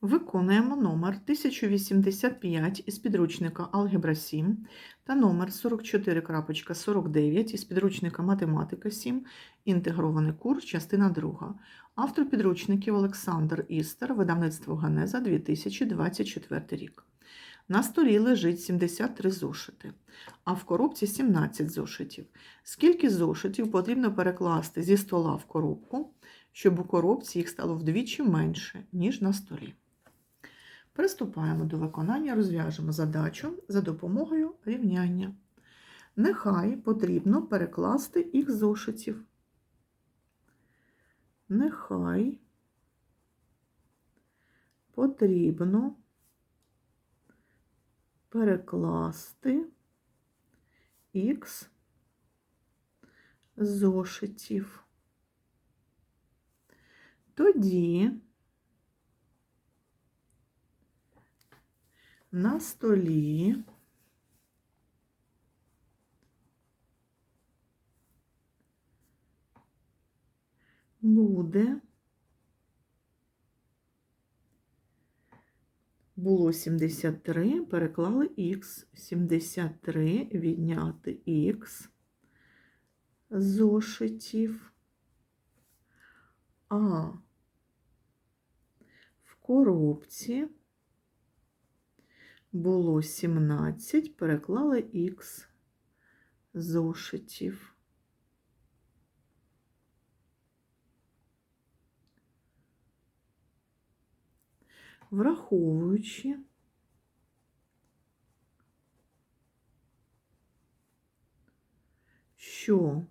Виконуємо номер 1085 із підручника Алгебра 7 та номер 44.49 із підручника Математика 7, інтегрований курс, частина 2. Автор підручників Олександр Істер, видавництво Ганеза 2024 рік. На столі лежить 73 зошити, а в коробці 17 зошитів. Скільки зошитів потрібно перекласти зі стола в коробку, щоб у коробці їх стало вдвічі менше, ніж на столі? Приступаємо до виконання, розв'яжемо задачу за допомогою рівняння. Нехай потрібно перекласти їх зошитів. Нехай потрібно перекласти х зошитів. Тоді на столі. Буде. Було 73, переклали х, 73 відняти х зошитів, а. В коробці було 17, переклали х зошитів. Враховуючи що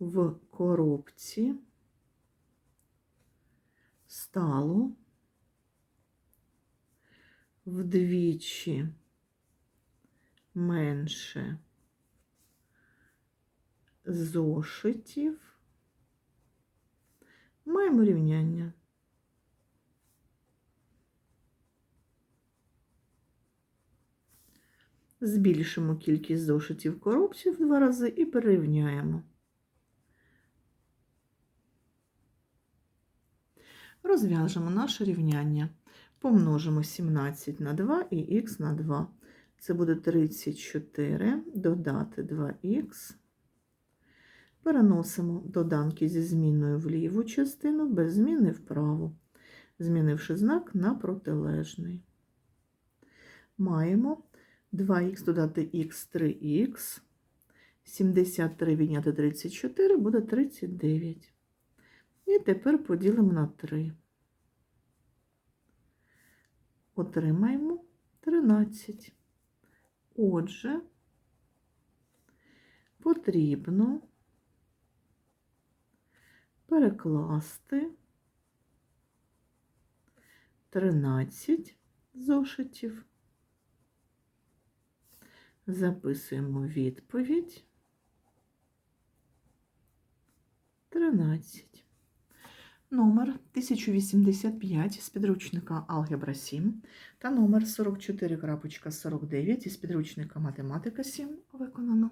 в коробці стало вдвічі менше зошитів. Маємо рівняння. Збільшимо кількість зошитів в коробці в два рази і перерівняємо. Розв'яжемо наше рівняння. Помножимо 17 на 2 і х на 2. Це буде 34, додати 2х. Переносимо доданки зі зміною в ліву частину, без зміни вправу, змінивши знак на протилежний. Маємо 2х додати х 3х, 73 відняти 34 буде 39. І тепер поділимо на 3. Отримаємо 13. Отже, потрібно перекласти 13 зошитів. Записуємо відповідь 13. Номер 1085 з підручника Алгебра 7 та номер 44.49 із підручника Математика 7 виконано.